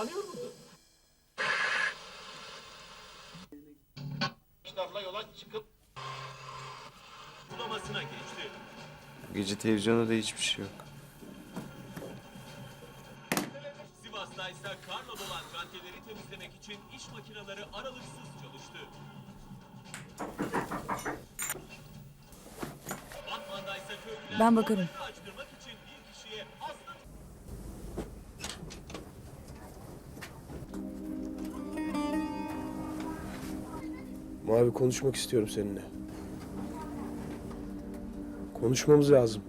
kalıyor mudur? Kuşlarla yola çıkıp bulamasına geçti. Gece televizyonda da hiçbir şey yok. Sivas'ta ise karla dolan caddeleri temizlemek için iş makineleri aralıksız çalıştı. Ben bakarım. Mavi konuşmak istiyorum seninle. Konuşmamız lazım.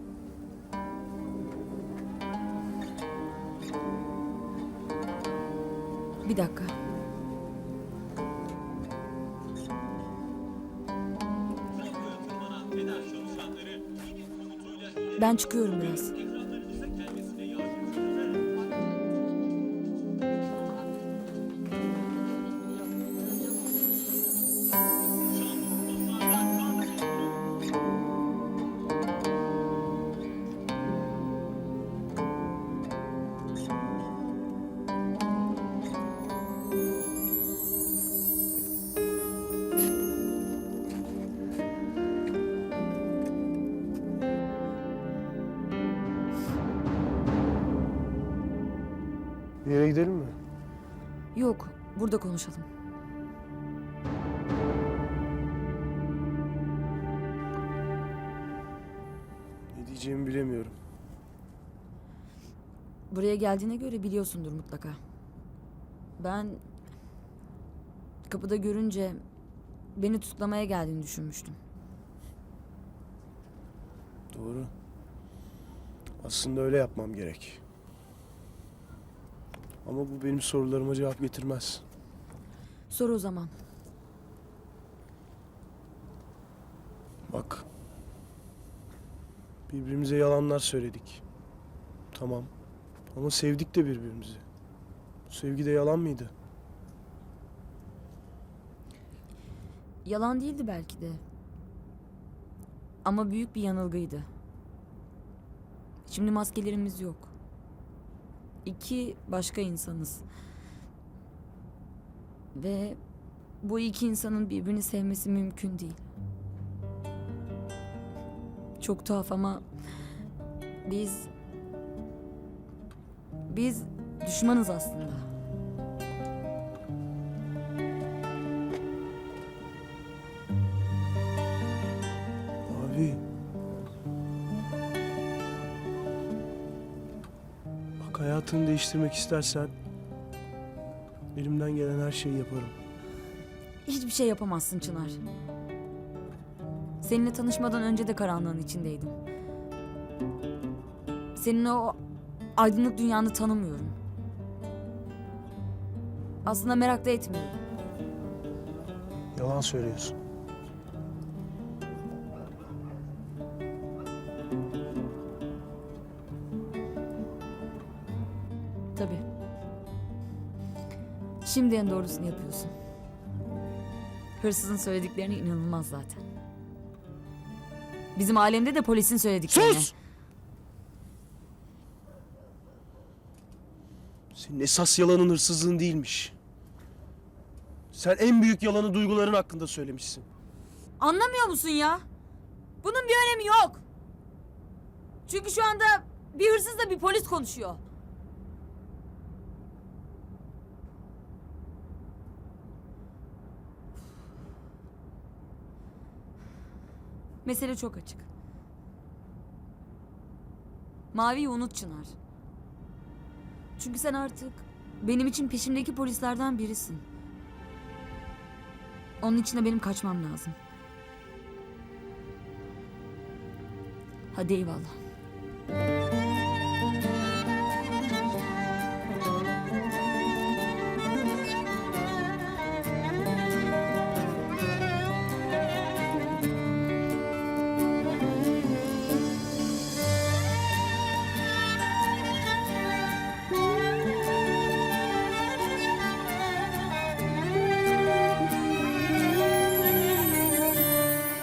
Bir dakika. Ben çıkıyorum biraz. Bir yere gidelim mi? Yok, burada konuşalım. Ne diyeceğimi bilemiyorum. Buraya geldiğine göre biliyorsundur mutlaka. Ben kapıda görünce beni tutuklamaya geldiğini düşünmüştüm. Doğru. Aslında öyle yapmam gerek. Ama bu benim sorularıma cevap getirmez. Sor o zaman. Bak. Birbirimize yalanlar söyledik. Tamam. Ama sevdik de birbirimizi. Bu sevgi de yalan mıydı? Yalan değildi belki de. Ama büyük bir yanılgıydı. Şimdi maskelerimiz yok. İki başka insanız. Ve bu iki insanın birbirini sevmesi mümkün değil. Çok tuhaf ama biz biz düşmanız aslında. Hayatını değiştirmek istersen elimden gelen her şeyi yaparım. Hiçbir şey yapamazsın Çınar. Seninle tanışmadan önce de karanlığın içindeydim. Senin o aydınlık dünyanı tanımıyorum. Aslında merak da etmiyorum. Yalan söylüyorsun. Şimdi en doğrusunu yapıyorsun. Hırsızın söylediklerine inanılmaz zaten. Bizim alemde de polisin söylediklerine. Sus! Senin esas yalanın hırsızlığın değilmiş. Sen en büyük yalanı duyguların hakkında söylemişsin. Anlamıyor musun ya? Bunun bir önemi yok. Çünkü şu anda bir hırsızla bir polis konuşuyor. Mesele çok açık. Mavi'yi unut Çınar. Çünkü sen artık benim için peşimdeki polislerden birisin. Onun için de benim kaçmam lazım. Hadi eyvallah.